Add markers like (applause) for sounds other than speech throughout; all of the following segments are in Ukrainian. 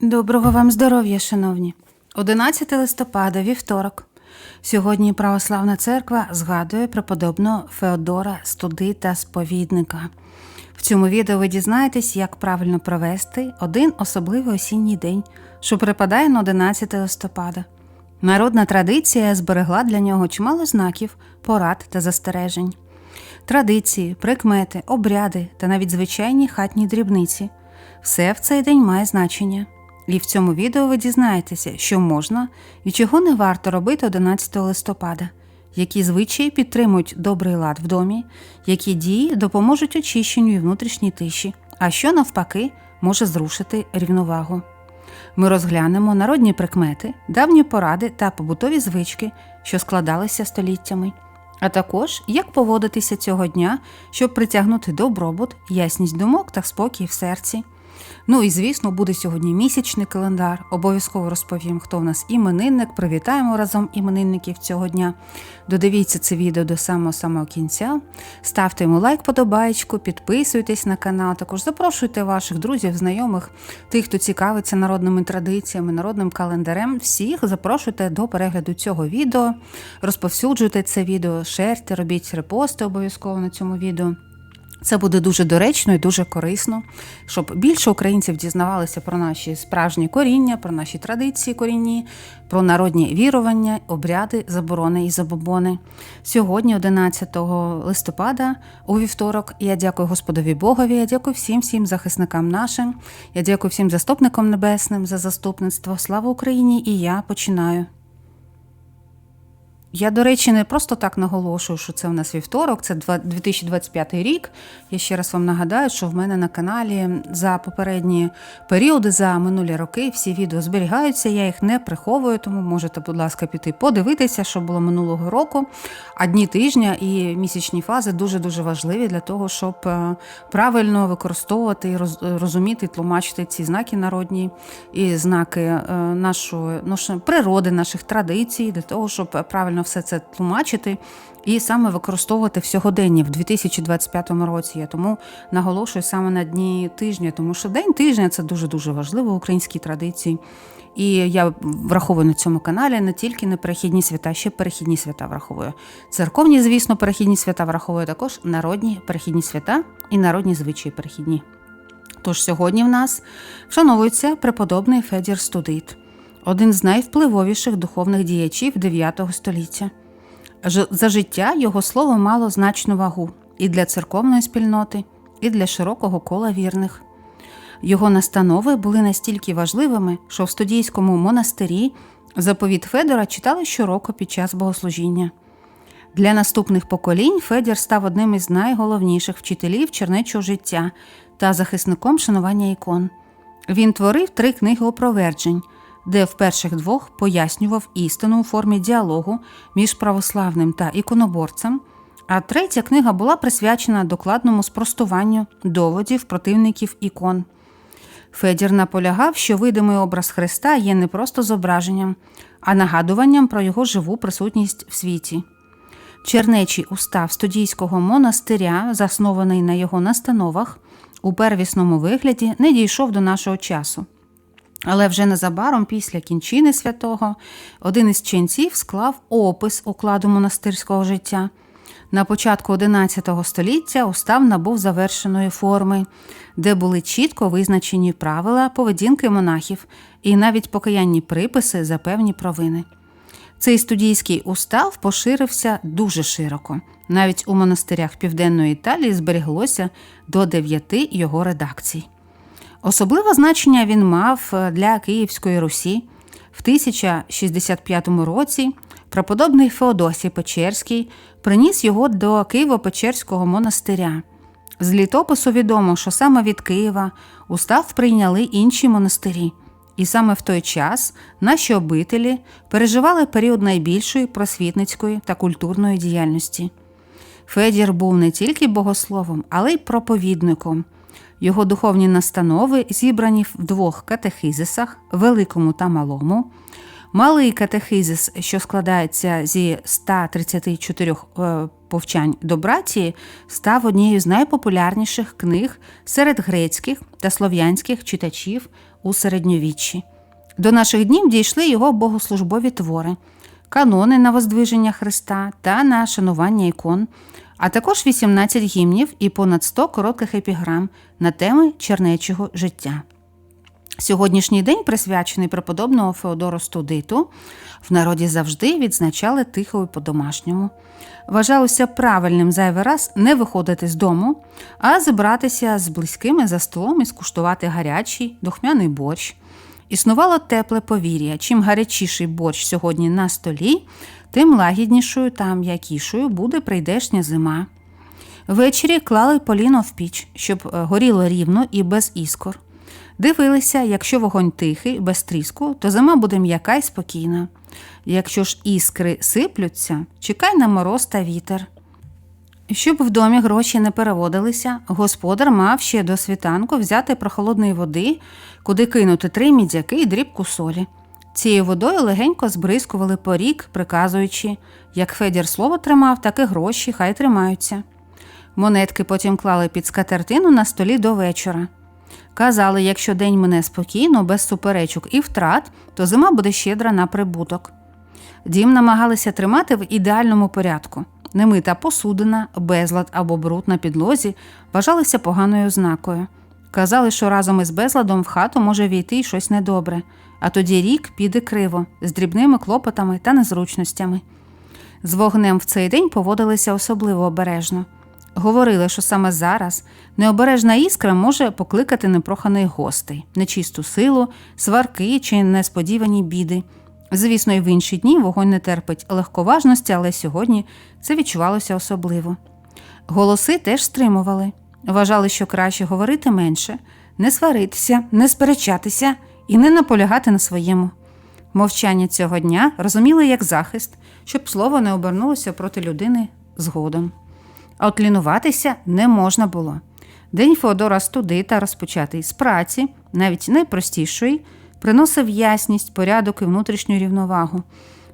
Доброго вам здоров'я, шановні. 11 листопада, вівторок. Сьогодні Православна церква згадує преподобного Феодора Студита Сповідника. В цьому відео ви дізнаєтесь, як правильно провести один особливий осінній день, що припадає на 11 листопада. Народна традиція зберегла для нього чимало знаків, порад та застережень. Традиції, прикмети, обряди та навіть звичайні хатні дрібниці все в цей день має значення. І в цьому відео ви дізнаєтеся, що можна і чого не варто робити 11 листопада, які звичаї підтримують добрий лад в домі, які дії допоможуть очищенню і внутрішній тиші, а що навпаки може зрушити рівновагу. Ми розглянемо народні прикмети, давні поради та побутові звички, що складалися століттями, а також як поводитися цього дня, щоб притягнути добробут, ясність думок та спокій в серці. Ну і звісно, буде сьогодні місячний календар. Обов'язково розповім, хто в нас іменинник. Привітаємо разом іменинників цього дня. Додивіться це відео до самого самого кінця. Ставте йому лайк, подобаєчку, підписуйтесь на канал. Також запрошуйте ваших друзів, знайомих, тих, хто цікавиться народними традиціями, народним календарем. Всіх запрошуйте до перегляду цього відео, розповсюджуйте це відео, шерте, робіть репости обов'язково на цьому відео. Це буде дуже доречно і дуже корисно, щоб більше українців дізнавалися про наші справжні коріння, про наші традиції корінні, про народні вірування, обряди, заборони і забобони. Сьогодні, 11 листопада, у вівторок, я дякую Господові Богові, я дякую всім всім захисникам нашим, я дякую всім заступникам небесним за заступництво. Слава Україні! І я починаю. Я, до речі, не просто так наголошую, що це в нас вівторок, це 2025 рік. Я ще раз вам нагадаю, що в мене на каналі за попередні періоди, за минулі роки всі відео зберігаються, я їх не приховую, тому можете, будь ласка, піти подивитися, що було минулого року. А дні тижня і місячні фази дуже-дуже важливі для того, щоб е, правильно використовувати розуміти, тлумачити ці знаки народні і знаки е, нашої, нашої природи, наших традицій, для того, щоб правильно все це тлумачити і саме використовувати в сьогоденні в 2025 році. Я тому наголошую саме на дні тижня, тому що день тижня це дуже дуже важливо в українській традиції. І я враховую на цьому каналі не тільки не перехідні свята, ще перехідні свята враховую. Церковні, звісно, перехідні свята враховую також народні перехідні свята і народні звичаї перехідні. Тож сьогодні в нас вшановується преподобний Федір Студит один з найвпливовіших духовних діячів IX століття. За життя його слово мало значну вагу і для церковної спільноти, і для широкого кола вірних. Його настанови були настільки важливими, що в студійському монастирі заповіт Федора читали щороку під час богослужіння. Для наступних поколінь Федір став одним із найголовніших вчителів чернечого життя та захисником шанування ікон. Він творив три книги оproверджень – де в перших двох пояснював істину у формі діалогу між православним та іконоборцем, а третя книга була присвячена докладному спростуванню доводів противників ікон. Федір наполягав, що видимий образ Христа є не просто зображенням, а нагадуванням про його живу присутність в світі. Чернечий устав студійського монастиря, заснований на його настановах, у первісному вигляді не дійшов до нашого часу. Але вже незабаром, після кінчини святого, один із ченців склав опис укладу монастирського життя. На початку XI століття устав набув завершеної форми, де були чітко визначені правила поведінки монахів і навіть покаянні приписи за певні провини. Цей студійський устав поширився дуже широко. Навіть у монастирях Південної Італії зберіглося до дев'яти його редакцій. Особливе значення він мав е, для Київської Русі. В 1065 році преподобний Феодосій Печерський приніс його до Києво-Печерського монастиря. З літопису відомо, що саме від Києва устав прийняли інші монастирі, і саме в той час наші обителі переживали період найбільшої просвітницької та культурної діяльності. Федір був не тільки богословом, але й проповідником. Його духовні настанови зібрані в двох катехизисах великому та малому. Малий катехизис, що складається зі 134 е, повчань до братії став однією з найпопулярніших книг серед грецьких та слов'янських читачів у середньовіччі. До наших днів дійшли його богослужбові твори, канони на воздвиження Христа та на шанування ікон, а також 18 гімнів і понад 100 коротких епіграм на теми чернечого життя. Сьогоднішній день, присвячений преподобному Феодору Студиту, в народі завжди відзначали тихо і по-домашньому. Вважалося правильним зайвий раз не виходити з дому, а зібратися з близькими за столом і скуштувати гарячий, духмяний борщ. Існувало тепле повір'я. Чим гарячіший борщ сьогодні на столі, тим лагіднішою та м'якішою буде прийдешня зима. Ввечері клали поліно в піч, щоб е, горіло рівно і без іскор. Дивилися, якщо вогонь тихий, без тріску, то зима буде м'яка й спокійна. Якщо ж іскри сиплються, чекай на мороз та вітер. Щоб в домі гроші не переводилися, господар мав ще до світанку взяти прохолодної води, куди кинути три мідяки і дрібку солі. Цією водою легенько збризкували порік, приказуючи як Федір слово тримав, так і гроші хай тримаються. Монетки потім клали під скатертину на столі до вечора. Казали, якщо день мине спокійно, без суперечок і втрат, то зима буде щедра на прибуток. Дім намагалися тримати в ідеальному порядку. Немита посудина, безлад або бруд на підлозі вважалися поганою ознакою. Казали, що разом із безладом в хату може війти й щось недобре, а тоді рік піде криво, з дрібними клопотами та незручностями. З вогнем в цей день поводилися особливо обережно. Говорили, що саме зараз необережна іскра може покликати непроханих гостей, нечисту силу, сварки чи несподівані біди. Звісно, і в інші дні вогонь не терпить легковажності, але сьогодні це відчувалося особливо. Голоси теж стримували. Вважали, що краще говорити менше, не сваритися, не сперечатися і не наполягати на своєму. Мовчання цього дня розуміли як захист, щоб слово не обернулося проти людини згодом. А от лінуватися не можна було. День Феодора Студита, розпочатий з праці, навіть найпростішої, приносив ясність, порядок і внутрішню рівновагу.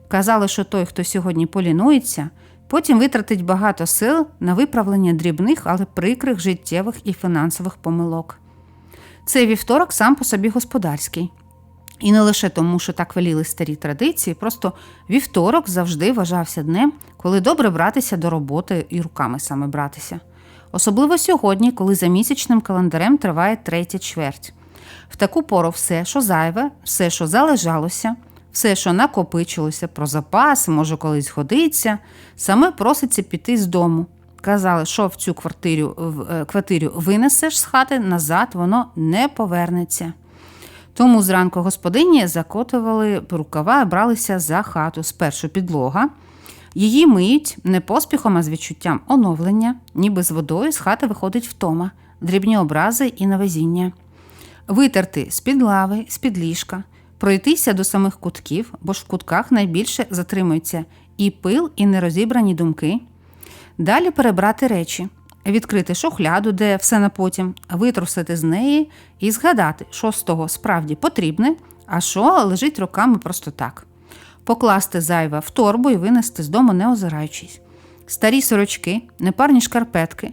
Казали, що той, хто сьогодні полінується, потім витратить багато сил на виправлення дрібних, але прикрих життєвих і фінансових помилок. Цей вівторок сам по собі господарський. І не лише тому, що так веліли старі традиції, просто вівторок завжди вважався днем, коли добре братися до роботи і руками саме братися. Особливо сьогодні, коли за місячним календарем триває третя чверть. В таку пору все, що зайве, все, що залежалося, все, що накопичилося про запас, може колись годиться, саме проситься піти з дому. Казали, що в цю квартиру, в квартиру винесеш з хати, назад воно не повернеться. Тому зранку господині закотували рукава, і бралися за хату спершу підлога. Її миють не поспіхом, а з відчуттям оновлення, ніби з водою з хати виходить втома, дрібні образи і навезіння. Витерти з-під лави, з-під ліжка, пройтися до самих кутків, бо ж в кутках найбільше затримуються і пил, і нерозібрані думки. Далі перебрати речі, відкрити шухляду, де все на потім, витрусити з неї і згадати, що з того справді потрібне, а що лежить руками просто так. Покласти зайве в торбу і винести з дому, не озираючись. Старі сорочки, непарні шкарпетки,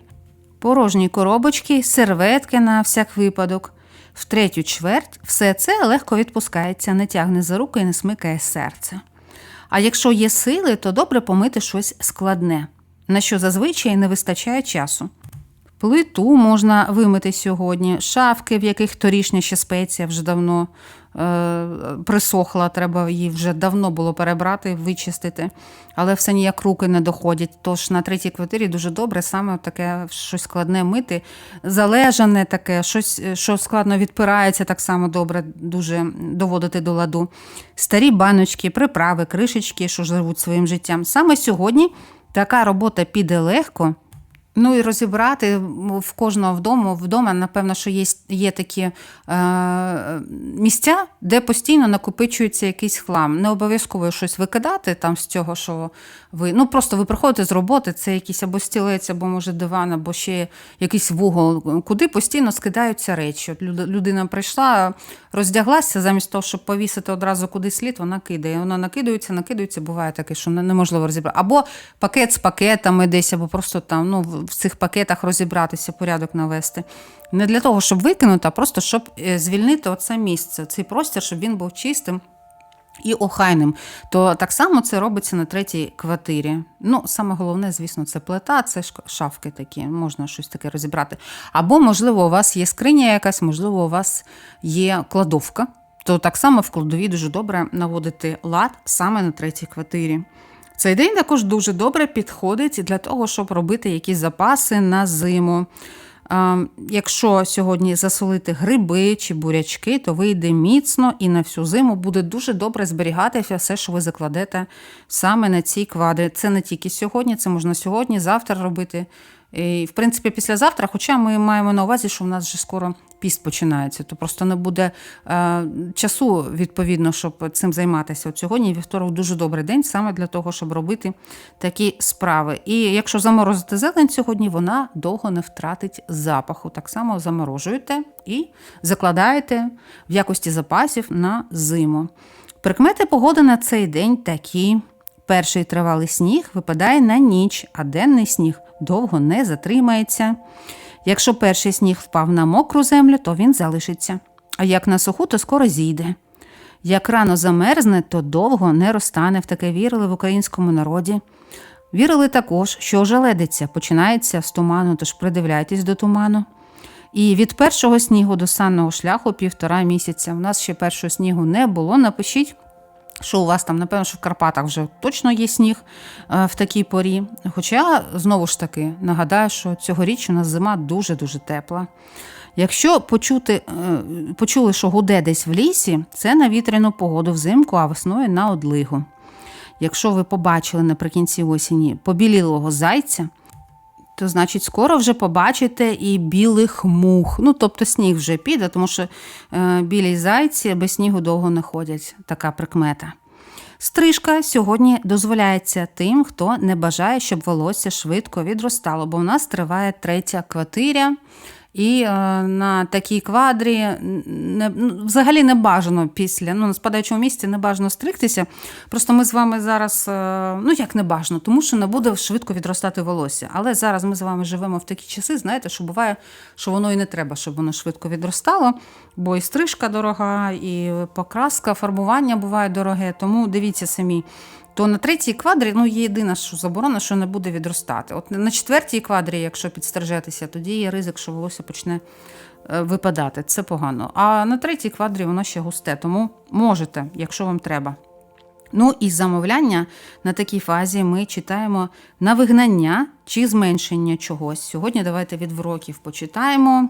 порожні коробочки, серветки на всяк випадок. В третю чверть все це легко відпускається, не тягне за руки і не смикає серце. А якщо є сили, то добре помити щось складне, на що зазвичай не вистачає часу. Плиту можна вимити сьогодні, шафки, в яких торішня ще спеція вже давно е, присохла, треба її вже давно було перебрати, вичистити, але все ніяк руки не доходять. Тож на третій квартирі дуже добре саме таке щось складне мити, залежане таке, щось, що складно відпирається, так само добре дуже доводити до ладу. Старі баночки, приправи, кришечки, що живуть своїм життям. Саме сьогодні така робота піде легко. Ну і розібрати в кожного вдома, вдома, напевно, що є є такі е, місця, де постійно накопичується якийсь хлам. Не обов'язково щось викидати там з цього, що ви. Ну просто ви приходите з роботи, це якийсь або стілець, або може диван, або ще якийсь вугол, куди постійно скидаються речі. От людина прийшла, роздяглася, замість того, щоб повісити одразу куди слід, вона кидає. Вона накидується, накидується, буває таке, що неможливо розібрати. Або пакет з пакетами десь, або просто там ну, в цих пакетах розібратися, порядок навести. Не для того, щоб викинути, а просто щоб е, звільнити оце місце, цей простір, щоб він був чистим і охайним. То так само це робиться на третій квартирі. Ну, саме головне, звісно, це плита, це шафки такі, можна щось таке розібрати. Або, можливо, у вас є скриня якась, можливо, у вас є кладовка. То так само в кладовій дуже добре наводити лад саме на третій квартирі. Цей день також дуже добре підходить для того, щоб робити якісь запаси на зиму. Якщо сьогодні засолити гриби чи бурячки, то вийде міцно і на всю зиму буде дуже добре зберігатися все, що ви закладете саме на ці квадри. Це не тільки сьогодні, це можна сьогодні, завтра робити. І, в принципі, післязавтра, хоча ми маємо на увазі, що в нас вже скоро піст починається, то просто не буде е, часу відповідно, щоб цим займатися. От сьогодні вівторок дуже добрий день саме для того, щоб робити такі справи. І якщо заморозити зелень сьогодні, вона довго не втратить запаху. Так само заморожуєте і закладаєте в якості запасів на зиму. Прикмети погоди на цей день такі. Перший тривалий сніг випадає на ніч, а денний сніг довго не затримається. Якщо перший сніг впав на мокру землю, то він залишиться. А як на суху, то скоро зійде. Як рано замерзне, то довго не розтане. В таке вірили в українському народі. Вірили також, що желедиця починається з туману, тож придивляйтесь до туману. І від першого снігу до санного шляху півтора місяця. У нас ще першого снігу не було. Напишіть, що у вас там, напевно, що в Карпатах вже точно є сніг е, в такій порі. Хоча, знову ж таки, нагадаю, що цьогоріч у нас зима дуже-дуже тепла. Якщо почути, е, почули, що гуде десь в лісі, це на вітряну погоду взимку, а весною на одлигу. Якщо ви побачили наприкінці осені побілілого зайця, то значить скоро вже побачите і білих мух. Ну, тобто сніг вже піде, тому що е, білі зайці без снігу довго не ходять. Така прикмета. Стрижка сьогодні дозволяється тим, хто не бажає, щоб волосся швидко відростало, бо в нас триває третя квартиря. І е, на такій квадрі не, ну, взагалі не бажано після ну, на спадаючому місці не бажано стригтися. Просто ми з вами зараз, е, ну як не бажано, тому що не буде швидко відростати волосся. Але зараз ми з вами живемо в такі часи, знаєте, що буває, що воно і не треба, щоб воно швидко відростало, бо і стрижка дорога, і покраска, фарбування буває дороге. Тому дивіться самі. То на третій квадрі ну, є єдина що заборона, що не буде відростати. От на четвертій квадрі, якщо підстрижетеся, тоді є ризик, що волосся почне е, випадати. Це погано. А на третій квадрі воно ще густе, тому можете, якщо вам треба. Ну і замовляння на такій фазі ми читаємо на вигнання чи зменшення чогось. Сьогодні давайте від вроків почитаємо.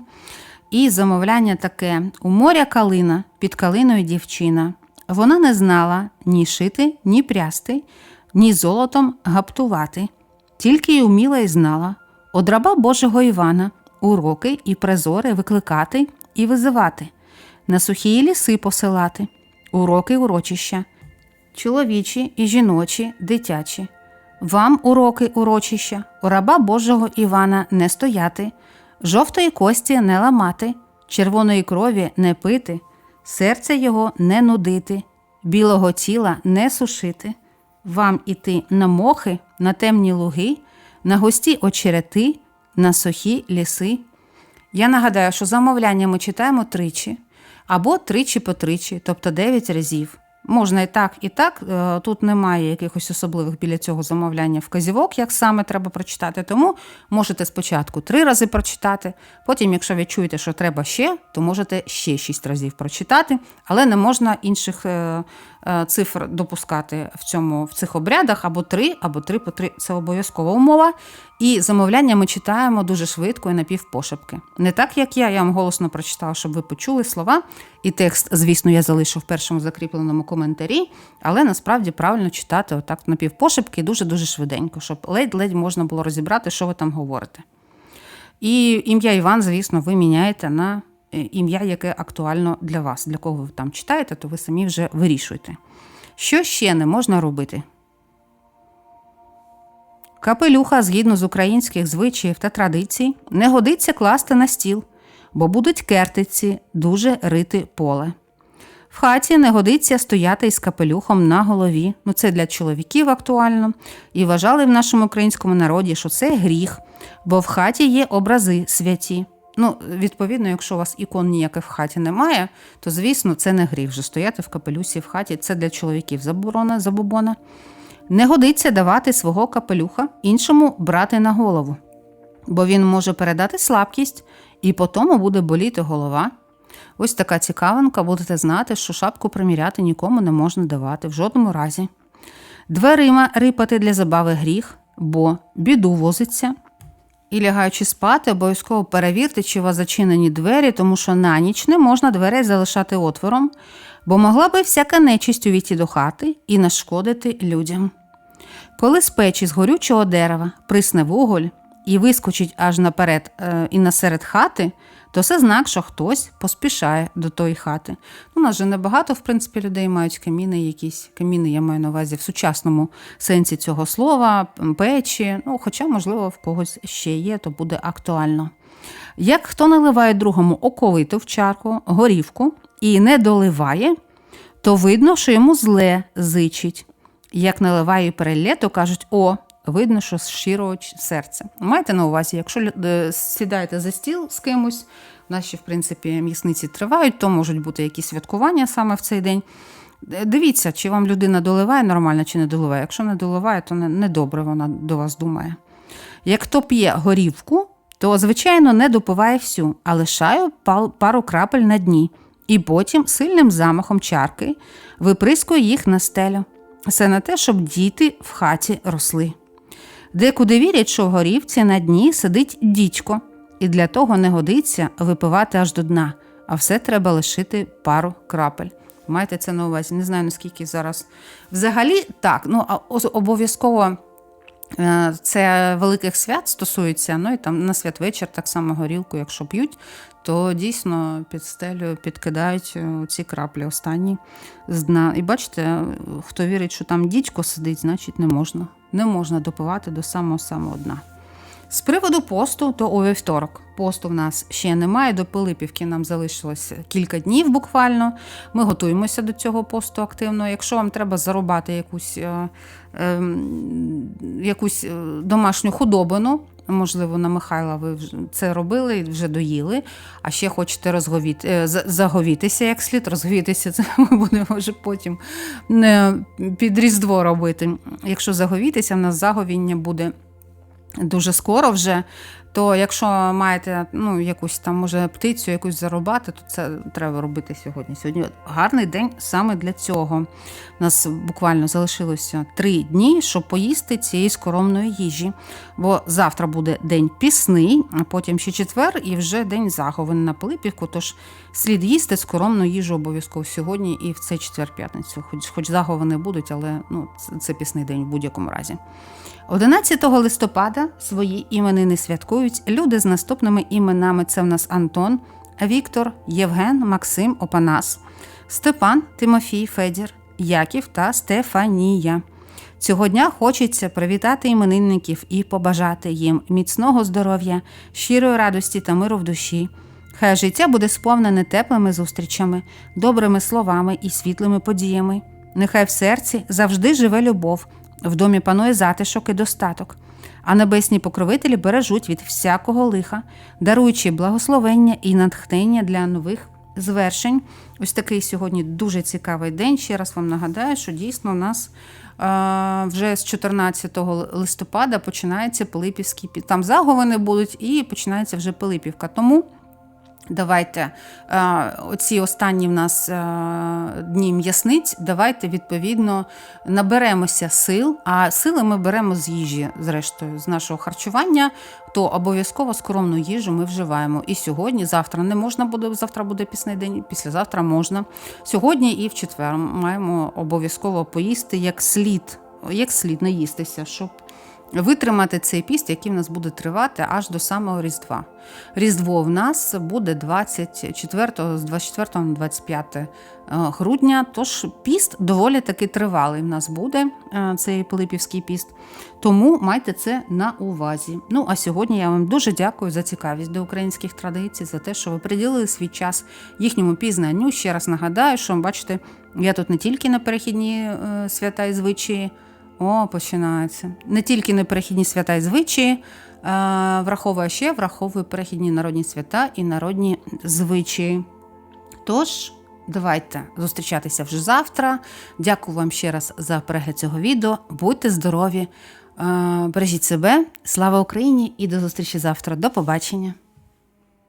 І замовляння таке: у моря калина, під калиною дівчина. Вона не знала ні шити, ні прясти, ні золотом гаптувати, тільки й уміла й знала од раба Божого Івана уроки і призори викликати і визивати, на сухі ліси посилати, уроки урочища, чоловічі і жіночі, дитячі. Вам уроки урочища, у раба Божого Івана не стояти, жовтої кості не ламати, червоної крові не пити, серця його не нудити, білого тіла не сушити, вам іти на мохи, на темні луги, на густі очерети, на сухі ліси. Я нагадаю, що замовляння ми читаємо тричі або тричі по тричі, тобто дев'ять разів. Можна і так, і так. Е, Тут немає якихось особливих біля цього замовляння вказівок, як саме треба прочитати. Тому можете спочатку три рази прочитати. Потім, якщо ви чуєте, що треба ще, то можете ще шість разів прочитати, але не можна інших е, цифр допускати в цьому в цих обрядах або три, або три по три. Це обов'язкова умова. І замовляння ми читаємо дуже швидко і напівпошепки. Не так, як я, я вам голосно прочитала, щоб ви почули слова. І текст, звісно, я залишу в першому закріпленому коментарі, але насправді правильно читати отак напівпошепки дуже-дуже швиденько, щоб ледь-ледь можна було розібрати, що ви там говорите. І ім'я Іван, звісно, ви міняєте на е, ім'я, яке актуально для вас. Для кого ви там читаєте, то ви самі вже вирішуєте. Що ще не можна робити? Капелюха, згідно з українських звичаїв та традицій, не годиться класти на стіл, бо будуть кертиці дуже рити поле. В хаті не годиться стояти із капелюхом на голові. Ну, це для чоловіків актуально. І вважали в нашому українському народі, що це гріх, бо в хаті є образи святі. Ну, відповідно, якщо у вас ікон ніяких в хаті немає, то звісно це не гріх вже стояти в капелюсі в хаті. Це для чоловіків заборона, забобона. Не годиться давати свого капелюха іншому брати на голову, бо він може передати слабкість, і по тому буде боліти голова. Ось така цікавинка, будете знати, що шапку приміряти нікому не можна давати в жодному разі. Дверима рипати для забави гріх, бо біду возиться. І лягаючи спати, обов'язково перевірте, чи у вас зачинені двері, тому що на ніч не можна дверей залишати отвором, бо могла би всяка нечисть увійти до хати і нашкодити людям. Коли з печі з горючого дерева присне вуголь і вискочить аж наперед е, і насеред хати, то це знак, що хтось поспішає до тої хати. Ну, у нас же небагато, в принципі, людей мають каміни, якісь каміни, я маю на увазі в сучасному сенсі цього слова, печі. Ну, хоча, можливо, в когось ще є, то буде актуально. Як хто наливає другому оковиту в чарку, горівку і не доливає, то видно, що йому зле зичить. Як наливає перелє, то кажуть: о, видно, що з щирого серця. Майте на увазі, якщо е, сідаєте за стіл з кимось, наші, в принципі, м'ясниці тривають, то можуть бути якісь святкування саме в цей день. Е, Дивіться, чи вам людина доливає нормально, чи не доливає. Якщо не доливає, то недобре вона до вас думає. Як хто п'є горівку, то, звичайно, не допиває всю, а лишає пару крапель на дні, і потім сильним замахом чарки виприскує їх на стелю. Все на те, щоб діти в хаті росли. Декуди вірять, що в горівці на дні сидить дідько, і для того не годиться випивати аж до дна, а все треба лишити пару крапель. Майте це на увазі. Не знаю, наскільки зараз. Взагалі, так, ну обов'язково Е, Це великих свят стосується, ну і там на святвечір так само горілку, якщо п'ють, то дійсно під стелю підкидають е, ці краплі останні з дна. І бачите, хто вірить, що там дідько сидить, значить не можна. Не можна допивати до самого самого дна. З приводу посту, то у вівторок. Посту в нас ще немає. До Пилипівки нам залишилось кілька днів буквально. Ми готуємося до цього посту активно. Якщо вам треба зарубати якусь, е, е, якусь домашню худобину, можливо, на Михайла ви це робили і вже доїли, а ще хочете розговіти, е, заговітися як слід, розговітися, це (laughs) ми будемо вже потім е, під Різдво робити. Якщо заговітися, в нас заговіння буде дуже скоро вже. То якщо маєте ну, якусь там, може, птицю, якусь зарубати, то це треба робити сьогодні. Сьогодні гарний день саме для цього. У нас буквально залишилося три дні, щоб поїсти цієї скоромної їжі. Бо завтра буде день пісний, а потім ще четвер і вже день заговин на Пилипівку. Тож слід їсти скоромну їжу обов'язково сьогодні і в цей четвер-п'ятницю. Хоч, хоч заговини будуть, але ну, це, пісний день в будь-якому разі. 11 листопада свої іменини святкують люди з наступними іменами: це в нас Антон, Віктор, Євген, Максим, Опанас, Степан, Тимофій, Федір, Яків та Стефанія. Цього дня хочеться привітати іменинників і побажати їм міцного здоров'я, щирої радості та миру в душі. Хай життя буде сповнене теплими зустрічами, добрими словами і світлими подіями. Нехай в серці завжди живе любов, в домі панує затишок і достаток, а небесні покровителі бережуть від всякого лиха, даруючи благословення і натхнення для нових звершень. Ось такий сьогодні дуже цікавий день. Ще раз вам нагадаю, що дійсно у нас вже з 14 листопада починається Пилипівський пі- там заговини будуть і починається вже Пилипівка. Тому. Давайте е, оці останні в нас е, дні м'ясниць. Давайте відповідно наберемося сил. А сили ми беремо з їжі, зрештою, з нашого харчування. То обов'язково скромну їжу ми вживаємо. І сьогодні, завтра не можна буде. Завтра буде пісний день, післязавтра можна. Сьогодні і в четвер маємо обов'язково поїсти як слід, як слід наїстися, щоб витримати цей піст, який в нас буде тривати аж до самого Різдва. Різдво в нас буде 24, з 24 на 25 е, грудня, тож піст доволі таки тривалий в нас буде е, цей Пилипівський піст. Тому майте це на увазі. Ну а сьогодні я вам дуже дякую за цікавість до українських традицій, за те, що ви приділили свій час їхньому пізнанню. Ще раз нагадаю, що бачите, я тут не тільки на перехідні е, свята і звичаї. О, починається. Не тільки неперехідні свята і звичаї, е, враховує ще, враховує перехідні народні свята і народні звичаї. Тож, давайте зустрічатися вже завтра. Дякую вам ще раз за перегляд цього відео. Будьте здорові, е, бережіть себе, слава Україні і до зустрічі завтра. До побачення!